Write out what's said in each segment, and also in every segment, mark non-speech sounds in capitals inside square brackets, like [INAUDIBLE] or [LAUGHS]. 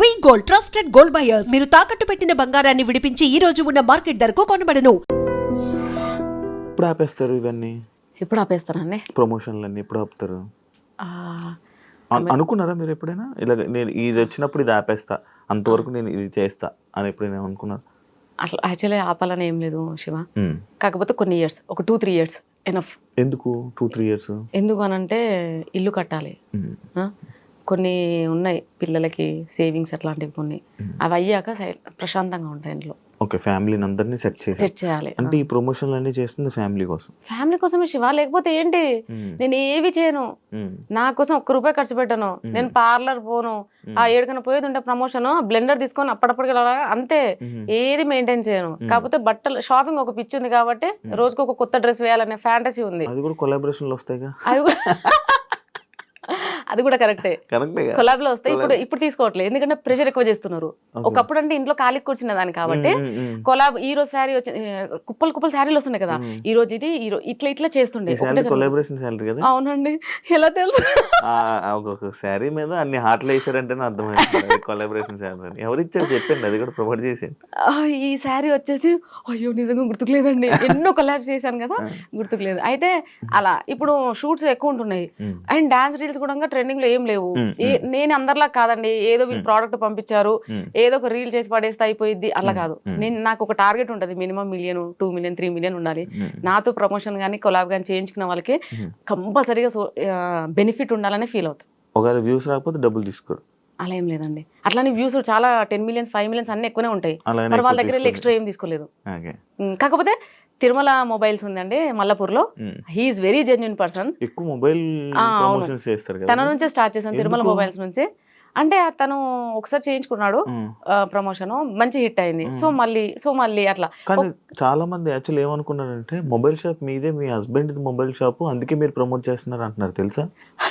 We gold trusted gold buyers మీరు తాకట్టు పెట్టిన బంగారాన్ని విడిపించి ఈ రోజు ఉన్న మార్కెట్ ధరకు కొనబడను. ఎప్పుడు ఆపేస్తారు ఇవన్నీ? ఎప్పుడు ఆపేస్తానండి ప్రమోషన్లు అన్ని ఎప్పుడు ఆపుతారు? ఆ, అను- అనుకున్నారా మీరు ఎప్పుడైనా? ఇలా నేను ఇది వచ్చినప్పుడు ఇది ఆపేస్తా అంతవరకు నేను ఇది చేస్తా అని ఎప్పుడైనా అనుకున్నారు? అట్లా యాక్చువల్లీ ఆపాలని ఏం లేదు శివ. కాకపోతే కొన్ని ఇయర్స్ ఒక టూ త్రీ ఇయర్స్ ఎనఫ్ ఎందుకు? టూ త్రీ ఇయర్స్ ఎందుకు అనంటే ఇల్లు కట్టాలి. ఆ? కొన్ని ఉన్నాయి పిల్లలకి సేవింగ్స్ అట్లాంటివి కొన్ని. అవి అయ్యాక ప్రశాంతంగా ఉంటాయి ఇంట్లో. ఓకే ఫ్యామిలీని అందరినీ సెట్ చేసి సెట్ చేయాలి. అంటే ఈ ప్రమోషన్లు అన్ని చేస్తుంది ఫ్యామిలీ కోసం. ఫ్యామిలీ కోసమే శివ లేకపోతే ఏంటి. నేను ఏవి చేయను. నా కోసం ఒక్క రూపాయి ఖర్చు పెట్టను. నేను పార్లర్ పోను. ఆ ఏడుకన పోయేది ఉంటే ప్రమోషన్ బ్లెండర్ తీసుకొని అప్పటికప్పుడు అలా అంతే. ఏది మెయింటైన్ చేయను. కాకపోతే బట్టలు షాపింగ్ ఒక పిచ్చి ఉంది కాబట్టి రోజుకి ఒక కొత్త డ్రెస్ వేయాలనే ఫ్యాంటసీ ఉంది. అది కూడా కొలాబరేషన్లు వస్తాయిగా. అది కూడా [LAUGHS] అది కూడా కరెక్టే. కొలాబ్లో వస్తాయి ఇప్పుడు ఇప్పుడు తీసుకోవట్లేదు. ఎందుకంటే ప్రెషర్ ఎక్కువ చేస్తున్నారు. ఒకప్పుడు అంటే ఇంట్లో ఖాళీ కూర్చున్న దాన్ని కాబట్టి కొలాబ్ ఈ రోజు శారీ వచ్చి కుప్పలు కుప్పలు శారీలు వస్తున్నాయి కదా. ఈ రోజు ఇది ఈ రోజు ఇట్లా ఇట్లా చేస్తుండే. అవునండి. ఎలా తెలుసు? ఒక్కొక్క శారీ మీద అన్ని హార్ట్లు వేసారంటేనే అర్థమైంది. కొలాబరేషన్ శాలరీ ఎవరు ఇచ్చారు చెప్పండి అది కూడా ప్రొవైడ్ ఆ, ఈ శారీ వచ్చేసి అయ్యో నిజంగా గుర్తుకు లేదండి ఎన్నో కొలాబ్స్ చేశాను కదా గుర్తుకు లేదు అయితే అలా ఇప్పుడు షూట్స్ ఎక్కువ ఉంటున్నాయి. అండ్ డాన్స్ రీల్స్ కూడా ట్రెండింగ్లో ఏం లేవు నేను అందరిలా కాదండి. ఏదో వీళ్ళు ప్రోడక్ట్ పంపించారు. ఏదో ఒక రీల్ చేసి పడేస్తే అయిపోయింది అలా కాదు. నేను నాకు ఒక టార్గెట్ ఉంటుంది. Minimum million two million three million ఉండాలి. నాతో ప్రమోషన్ కానీ కొలాబ్ కానీ చేయించుకున్న వాళ్ళకి. కంపల్సరీగా బెనిఫిట్ ఉండాలని ఫీల్ ఒకవేళ వ్యూస్ రాకపోతే డబ్బులు తీసుకోరు. అలా ఏం లేదండి. అట్లానే వ్యూస్ చాలా టెన్ మిలియన్స్ ఫైవ్ మిలియన్స్ అన్ని ఎక్కువనే ఉంటాయి. మరి వాళ్ళ దగ్గర. ఎక్స్ట్రా ఏం తీసుకోలేదు. కాకపోతే తిరుమల మొబైల్స్ ఉందండి మల్లపూర్లో. హీఈస్ వెరీ జెన్యున్ పర్సన్ ఎక్కువ మొబైల్ తన నుంచే స్టార్ట్ చేశాను తిరుమల? మొబైల్స్ నుంచి. అంటే తను ఒకసారి చేయించుకున్నాడు. ప్రమోషన్. మంచి హిట్ అయింది. సో మళ్ళీ సో మళ్ళీ అట్లా. చాలా మంది యాక్చువల్ ఏమనుకున్నారంటే మొబైల్ షాప్ మీదే మీ హస్బెండ్ మొబైల్ షాప్ అందుకే మీరు ప్రమోట్ చేస్తున్నారు అంటున్నారు తెలుసా?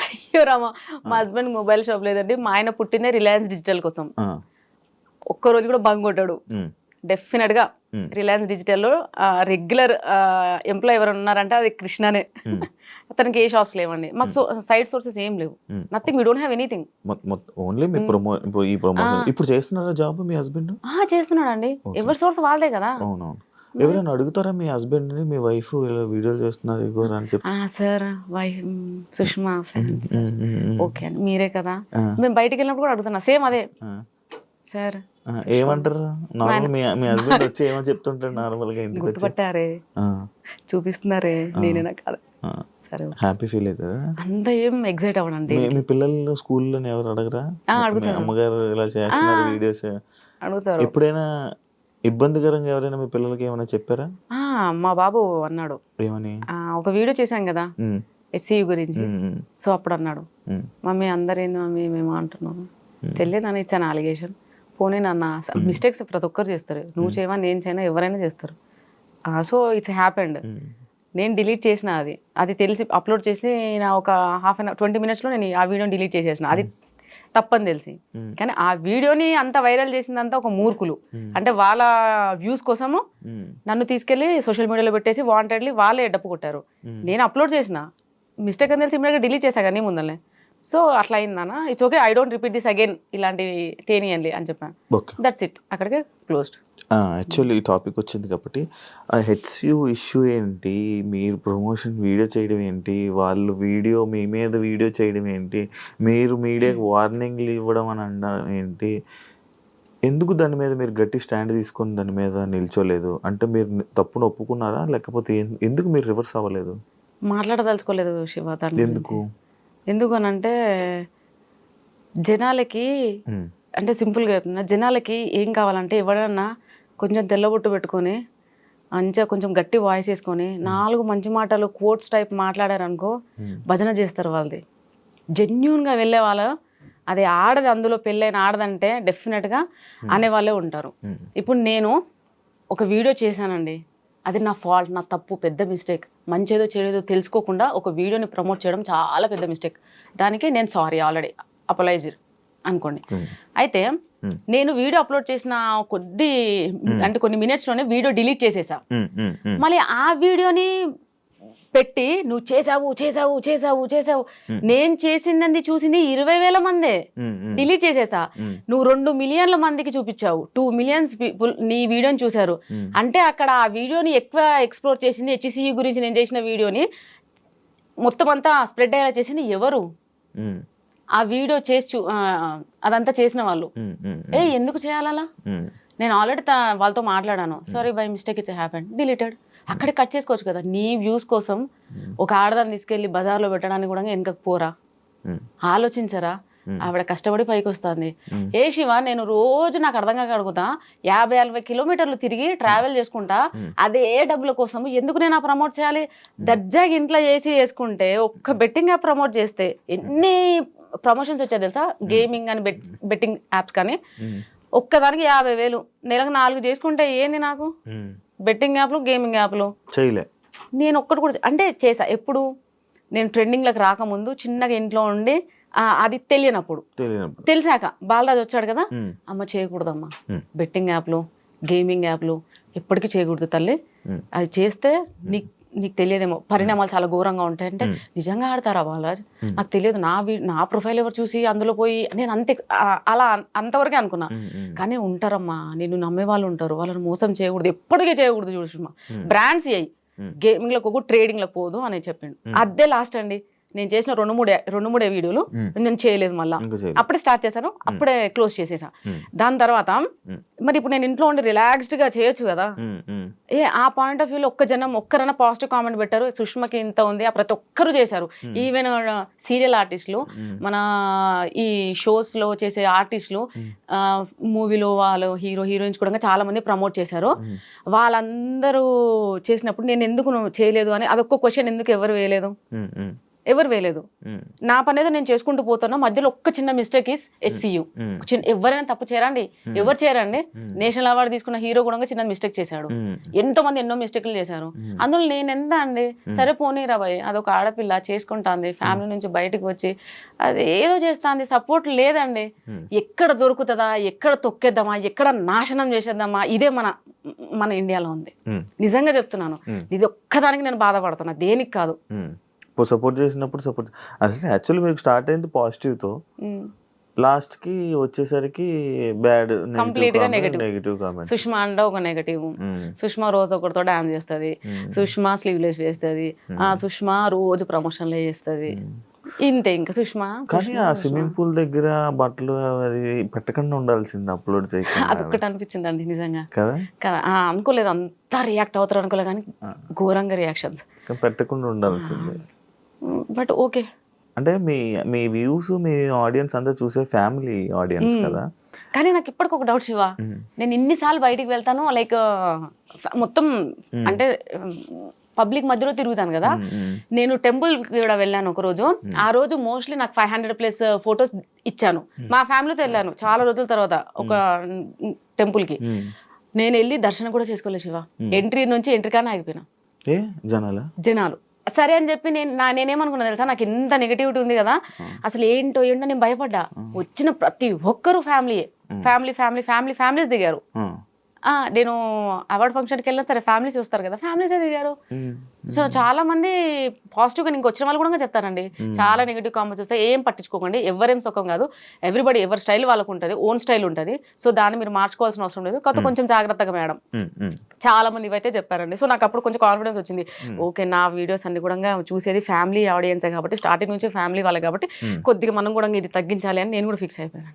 అయ్యో రామా మా హస్బెండ్ మొబైల్ షాప్ లేదండి. మా ఆయన పుట్టిందే రిలయన్స్ డిజిటల్ కోసం. ఒక్క రోజు కూడా బంగ్ కొట్టాడు. డెఫినెట్గా. రిలయన్స్ డిజిటల్లో రెగ్యులర్ ఎంప్లాయ్ ఎవరు ఉన్నారంటే అది కృష్ణనే. మ్మ్. [LAUGHS] అతనికి ఏ షాప్స్ లేవండి. మాకు సైడ్ సోర్సెస్ ఏం లేవు. Nothing we don't have anything only me promo ఇప్పుడు ఈ ప్రమోషన్ ఇప్పుడు చేస్తున్నారా జాబ్ మీ హస్బెండ్ చేస్తున్నాడండి. Okay. ఎవరి సోర్స్ వాళ్ళదే కదా. అవునవును. ఎవరైనా అడుగుతారా మీ హస్బెండ్ని మీ వైఫ్ ఇలా వీడియోలు చేస్తున్నారు ఇగో అని చెప్పి? ఆ సార్ వై సుష్మా. ఓకే మీరే కదా. ఆ, మేము బయటికి వెళ్ళినప్పుడు కూడా అడుగుతున్నా. సేమ్ అదే. ఆ, సార్ ఆ, ఏమంటారు? నార్మల్ మీ మీ హస్బెండ్ వచ్చి ఏమో చెప్తుంటారు నార్మల్గా ఇంటికి వచ్చి గుర్తుపట్టారే చూపిస్తున్నారే? నేనేనా కాదు సరే హ్యాపీ ఫీల్ అవుతారా అంత ఏం ఎగ్జైట్ అవ్వడండి మీ- పిల్లలు స్కూల్లో ఎవరు అడగరా? అడుగుతారు. అమ్మగారు ఇలా చేస్తున్నారు వీడియోస్ అడుగుతారు. ఎప్పుడైనా ఇబ్బందికరంగా ఎవరైనా మీ పిల్లలకి ఏమైనా చెప్పారా? మా బాబు అన్నాడు. ఏమని? ఒక వీడియో చేశాం కదా? ఉమ్, ఎస్సీయు గురించి. సో అప్పుడు అన్నాడు. మమ్మీ అందరేంది మమ్మీ మేము అంటున్నాము. తెలియదు అని ఇచ్చాను అలిగేషన్ పోనీ నాన్న మిస్టేక్స్ ప్రతి ఒక్కరు చేస్తారు. నువ్వు చేయవా నేను చేయనా ఎవరైనా చేస్తారు. సో ఇట్స్ హ్యాపెండ్ నేను డిలీట్ చేసిన అది. అది తెలిసి అప్లోడ్ చేసి నా ఒక హాఫ్ అన్ అవర్ ట్వంటీ మినిట్స్లో నేను ఆ వీడియోని డిలీట్ చేసేసిన. అది తప్పని తెలిసి. కానీ ఆ వీడియోని అంత వైరల్ చేసిందంతా ఒక మూర్ఖులు. అంటే వాళ్ళ వ్యూస్ కోసము నన్ను తీసుకెళ్ళి సోషల్ మీడియాలో పెట్టేసి వాంటెడ్లీ వాళ్ళే డప్పు కొట్టారు. నేను అప్లోడ్ చేసిన. మిస్టేక్ అని తెలిసి ఇమీడియట్గా డిలీట్ చేశా కానీ ముందరనే. సో అట్లా అయిందన్న. It's okay I don't repeat this again ఇలాంటివి తేనియండి అని చెప్పాను. దట్స్ ఇట్ అక్కడికే క్లోజ్డ్ యాక్చువల్లీ ఈ టాపిక్ వచ్చింది కాబట్టి ఆ హెచ్యు ఇష్యూ ఏంటి? మీరు ప్రమోషన్ వీడియో చేయడం ఏంటి? వాళ్ళు వీడియో మీ మీద వీడియో చేయడం ఏంటి? మీరు మీడియాకి వార్నింగ్లు ఇవ్వడం అని అనడం ఏంటి? ఎందుకు దాని మీద మీరు గట్టి స్టాండ్ తీసుకొని దాని మీద నిల్చోలేదు? అంటే మీరు తప్పును ఒప్పుకున్నారా? లేకపోతే ఎందుకు మీరు రివర్స్ అవ్వలేదు? మాట్లాడదలుచుకోలేదు శివ ఎందుకు? గురించి ఎందుకు అని అంటే జనాలకి అంటే సింపుల్గా చెప్తున్నా జనాలకి ఏం కావాలంటే ఎవడన్నా కొంచెం తెల్లబొట్టు పెట్టుకొని మంచిగా కొంచెం గట్టి వాయిస్ వేసుకొని నాలుగు మంచి మాటలు కోట్స్ టైప్ మాట్లాడారనుకో భజన చేస్తారు వాళ్ళది. జెన్యున్గా వెళ్ళే వాళ్ళు అది ఆడది అందులో పెళ్ళైన ఆడదంటే డెఫినెట్గా అనే వాళ్ళే ఉంటారు. ఇప్పుడు నేను ఒక వీడియో చేశానండి. అది నా ఫాల్ట్ నా తప్పు పెద్ద మిస్టేక్ మంచేదో చెడేదో తెలుసుకోకుండా ఒక వీడియోని ప్రమోట్ చేయడం చాలా పెద్ద మిస్టేక్. దానికి నేను సారీ ఆల్రెడీ అపలైజ్ అనుకోండి. ఉమ్, అయితే Hmm. నేను వీడియో అప్లోడ్ చేసిన కొద్ది అంటే కొన్ని మినిట్స్లోనే వీడియో డిలీట్ చేసేసా. మళ్ళీ ఆ వీడియోని పెట్టి నువ్వు చేసావు చేసావు చేసావు చేసావు నేను చేసిందండి చూసింది ఇరవై వేల మందే. డిలీట్ చేసేసా. నువ్వు రెండు మిలియన్ల మందికి చూపించావు. టూ మిలియన్స్ పీపుల్ నీ వీడియోని చూశారు. అంటే అక్కడ ఆ వీడియోని ఎక్కువ ఎక్స్ప్లోర్ చేసింది హెచ్సిఈ గురించి నేను చేసిన వీడియోని మొత్తం అంతా స్ప్రెడ్ అయ్యేలా చేసింది ఎవరు? ఆ వీడియో చేసి అదంతా చేసిన వాళ్ళు. ఏ ఎందుకు చేయాలలా? నేను ఆల్రెడీ వాళ్ళతో మాట్లాడాను. Sorry by mistake it's happen deleted అక్కడే కట్ చేసుకోవచ్చు కదా. నీ వ్యూస్ కోసం ఒక ఆడదాన్ని తీసుకెళ్ళి బజార్లో పెట్టడానికి కూడా వెనకకు పోరా. ఉమ్, ఆలోచించరా. Hmm. ఆవిడ కష్టపడి పైకి వస్తుంది Hmm. ఏ శివ నేను రోజు నాకు అర్థం కాక అడుగుతా. యాభై అరవై కిలోమీటర్లు తిరిగి ట్రావెల్ చేసుకుంటా. Hmm. అదే డబ్బుల కోసం ఎందుకు నేను ఆ ప్రమోట్ చేయాలి? దర్జాగా ఇంట్లో చేసి చేసుకుంటే ఒక్క బెట్టింగ్ యాప్ ప్రమోట్ చేస్తే ఎన్ని ప్రమోషన్స్ వచ్చాయి తెలుసా? గేమింగ్ అని బెట్ బెట్టింగ్ యాప్స్ కానీ. ఒక్కదానికి యాభై వేలు. నెలకు నాలుగు చేసుకుంటే ఏంది నాకు. బెట్టింగ్ యాప్లు గేమింగ్ యాప్లు చేయలే. నేను ఒక్కటి కూడా అంటే చేసా. ఎప్పుడు? నేను ట్రెండింగ్లకు రాకముందు చిన్నగా ఇంట్లో ఉండి అది తెలియనప్పుడు. తెలిసాక బాలరాజు వచ్చాడు కదా? అమ్మ చేయకూడదమ్మా. బెట్టింగ్ యాప్లు గేమింగ్ యాప్లు ఎప్పటికీ చేయకూడదు తల్లి. అది చేస్తే నీకు నీకు తెలియదేమో. పరిణామాలు చాలా ఘోరంగా ఉంటాయి. అంటే. నిజంగా ఆడతారా బాలరాజ్. నాకు తెలియదు. నా నా ప్రొఫైల్ ఎవరు చూసి అందులో పోయి నేను అంతే అలా అంతవరకే అనుకున్నా. కానీ ఉంటారమ్మా. నిన్ను నమ్మే వాళ్ళు ఉంటారు. వాళ్ళని మోసం చేయకూడదు. ఎప్పటికీ చేయకూడదు చూడు సుమా Hmm. బ్రాండ్స్ అయ్యి Hmm. గేమింగ్లో పోకు ట్రేడింగ్లో పోదు అని చెప్పిండు. అదే లాస్ట్ అండి. నేను చేసిన రెండు మూడే రెండు మూడే వీడియోలు నేను చేయలేదు మళ్ళా. అప్పుడే స్టార్ట్ చేశాను అప్పుడే క్లోజ్ చేసేసా. దాని తర్వాత. మరి ఇప్పుడు నేను ఇంట్లో ఉండి రిలాక్స్డ్గా చేయొచ్చు కదా. ఏ ఆ పాయింట్ ఆఫ్ వ్యూలో ఒక్క జనం ఒక్కరైనా పాజిటివ్ కామెంట్ పెట్టారు సుష్మకి ఇంత ఉంది ఆ ప్రతి ఒక్కరు చేశారు. ఈవెన్ సీరియల్ ఆర్టిస్టులు మన ఈ షోస్లో చేసే ఆర్టిస్టులు. మూవీలో వాళ్ళు హీరో హీరోయిన్స్ కూడా చాలా మంది ప్రమోట్ చేశారు. వాళ్ళందరూ చేసినప్పుడు నేను ఎందుకు చేయలేదు అని అదొక్క క్వశ్చన్ ఎందుకు ఎవరు వేయలేదు? ఎవరు వేయలేదు. నా పని ఏదో నేను చేసుకుంటూ పోతున్నా మధ్యలో ఒక్క చిన్న మిస్టేక్ ఇస్ ఎస్సీయు చిన్న ఎవరైనా తప్పు చేయరండి. ఎవరు చేయరండి? Hmm. నేషనల్ అవార్డు తీసుకున్న హీరో కూడా చిన్న మిస్టేక్ చేశాడు. ఎంతో మంది ఎన్నో మిస్టేక్లు చేశారు. అందులో నేను ఎంత అండి? సరే పోనీ రాబాయ్ అదొక ఆడపిల్ల చేసుకుంటాంది. ఫ్యామిలీ నుంచి బయటకు వచ్చి అది ఏదో చేస్తాంది. సపోర్ట్ లేదండి. ఎక్కడ దొరుకుతుందా? ఎక్కడ తొక్కేద్దామా? ఎక్కడ నాశనం చేసేద్దామా? ఇదే మన మన ఇండియాలో ఉంది. నిజంగా చెప్తున్నాను. ఇది ఒక్కదానికి నేను బాధపడుతున్నా. దేనికి కాదు. సపోర్ట్ చేసినప్పుడు సపోర్ట్ అసలు యాక్చువల్లీ మీకు స్టార్ట్ అయింది పాజిటివ్తో. లాస్ట్కి వచ్చేసరికి బ్యాడ్ Complete గా. నెగిటివ్ కామెంట్ సుష్మా అంటే ఒక నెగటివ్ సుష్మా రోజు ఒకరితో డాన్స్ చేస్తుంది. సుష్మా స్లీవ్లెస్ వేస్తుంది. ఆ సుష్మా రోజు ప్రమోషన్లే చేస్తుంది. ఇంతే ఇంకా సుష్మా కానీ ఆ స్విమ్మింగ్ పూల్ దగ్గర బట్టలు అది పెట్టకుండా ఉండాల్సింది అప్లోడ్ చేయకుండా. అదొక్కటి అనిపించిందండి నిజంగా. కదా? కదా ఆ, అనుకోలేదు అంతా రియాక్ట్ అవుతారు అనుకోలేదు కానీ ఘోరంగా రియాక్షన్స్ పెట్టకుండా ఉండాల్సింది. But okay. అంటే మీ మీ వ్యూస్ మీ ఆడియన్స్ అంతా చూసే ఫ్యామిలీ ఆడియన్స్. కదా? కానీ నాకు ఇప్పటికి ఒక డౌట్ శివ. నేను ఇన్నిసార్లు బయటికి వెళ్తాను లైక్ మొత్తం అంటే పబ్లిక్ మధ్యలో తిరుగుతాను కదా. నేను టెంపుల్ కూడా వెళ్ళాను ఒక రోజు. ఆ రోజు మోస్ట్లీ నాకు ఫైవ్ హండ్రెడ్ ప్లస్ ఫొటోస్ ఇచ్చాను. మా ఫ్యామిలీతో వెళ్ళాను చాలా రోజుల తర్వాత ఒక టెంపుల్కి Hmm. నేను వెళ్ళి దర్శనం కూడా చేసుకోలేదు శివ. ఎంట్రీ నుంచి ఎంట్రీ కానీ ఆగిపోయినా. జనాలు. సరే అని చెప్పి నేను నా నేనేమనుకున్నా తెలుసా? నాకు ఇంత నెగిటివిటీ ఉంది కదా? అసలు ఏంటో ఏంటో నేను భయపడ్డా. వచ్చిన ప్రతి ఒక్కరు family family family family families దిగారు. నేను అవార్డ్ ఫంక్షన్కి వెళ్ళినా సరే ఫ్యామిలీస్ చూస్తారు కదా. ఫ్యామిలీసే దిగారు? సో చాలా మంది పాజిటివ్గా ఇంక వచ్చిన వాళ్ళు కూడా చెప్తారండి. చాలా నెగిటివ్ కామెంట్స్ వస్తాయి. ఏం పట్టించుకోకండి. ఎవరేం సుఖం కాదు. ఎవ్రీబడి ఎవరి స్టైల్ వాళ్ళకు ఉంటుంది. ఓన్ స్టైల్ ఉంటుంది. సో దాన్ని మీరు మార్చుకోవాల్సిన అవసరం లేదు. కాకపోతే కొంచెం జాగ్రత్తగా మేడం. చాలా మంది ఇవైతే చెప్పారండి. సో నాకు అప్పుడు కొంచెం కాన్ఫిడెన్స్ వచ్చింది. ఓకే నా వీడియోస్ అన్ని కూడా చూసేది ఫ్యామిలీ ఆడియన్సే కాబట్టి స్టార్టింగ్ నుంచి ఫ్యామిలీ వాళ్ళే కాబట్టి కొద్దిగా మనం కూడా ఇది తగ్గించాలి అని నేను కూడా ఫిక్స్ అయిపోయాను.